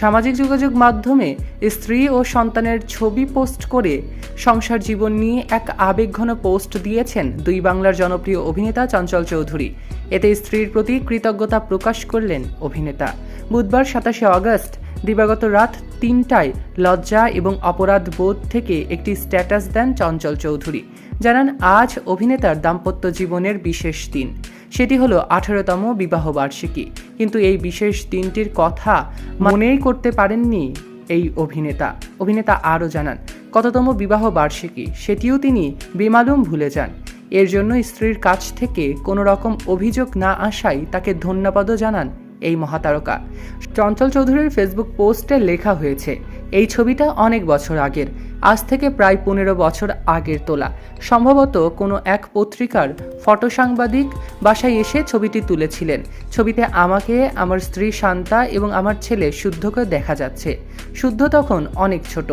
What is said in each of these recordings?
সামাজিক যোগাযোগ মাধ্যমে স্ত্রী ও সন্তানের ছবি পোস্ট করে সংসার জীবন নিয়ে এক আবেগঘন পোস্ট দিয়েছেন দুই বাংলার জনপ্রিয় অভিনেতা চঞ্চল চৌধুরী। এতে স্ত্রীর প্রতি কৃতজ্ঞতা প্রকাশ করলেন অভিনেতা। বুধবার সাতাশে আগস্ট দিবাগত রাত তিনটায় লজ্জা এবং অপরাধ বোধ থেকে একটি স্ট্যাটাস দেন চঞ্চল চৌধুরী। জানান, আজ অভিনেতার দাম্পত্য জীবনের বিশেষ দিন। সেটি হলো আঠারোতম বিবাহ বার্ষিকী কিন্তু এই বিশেষ দিনটির কথা মনেই করতে পারেননি এই অভিনেতা। অভিনেতা আরও জানান, কততম বিবাহ বার্ষিকী সেটিও তিনি বেমালুম ভুলে যান। এর জন্য স্ত্রীর কাছ থেকে কোনো রকম অভিযোগ না আসায় তাকে ধন্যবাদও জানান এই মহাতারকা। চঞ্চল চৌধুরীর ফেসবুক পোস্টে লেখা হয়েছে এই ছবিটা অনেক বছর আগের। আজ থেকে প্রায় পনেরো বছর আগের তোলা। সম্ভবত কোনো এক পত্রিকার ফটো সাংবাদিক বাসায় এসে ছবিটি তুলেছিলেন। ছবিতে আমাকে, আমার স্ত্রী শান্তা এবং আমার ছেলে শুদ্ধকে দেখা যাচ্ছে। শুদ্ধ তখন অনেক ছোট।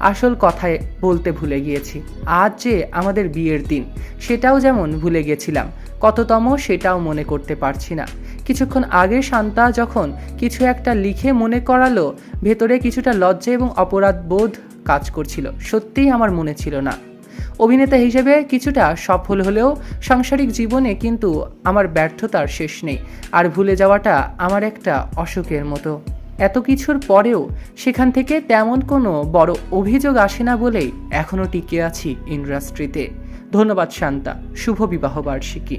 আসল কথায় বলতে ভুলে গিয়েছি। আজ যে আমাদের বিয়ের দিন, সেটাও যেমন ভুলে গেছিলাম, কততম সেটাও মনে করতে পারছি না। কিছুক্ষণ আগে শান্তা যখন কিছু একটা লিখে মনে করালো, ভেতরে কিছুটা লজ্জা এবং অপরাধ বোধ কাজ করছিল। সত্যিই আমার মনে ছিল না। অভিনেতা হিসেবে কিছুটা সফল হলেও সাংসারিক জীবনে কিন্তু আমার ব্যর্থতার শেষ নেই। আর ভুলে যাওয়াটা আমার একটা অসুখের মতো। এত কিছুর পরেও সেখান থেকে তেমন কোনো বড় অভিযোগ আসে না বলেই এখনও টিকে আছি ইন্ডাস্ট্রিতে। ধন্যবাদ শান্তা। শুভ বিবাহ বার্ষিকী।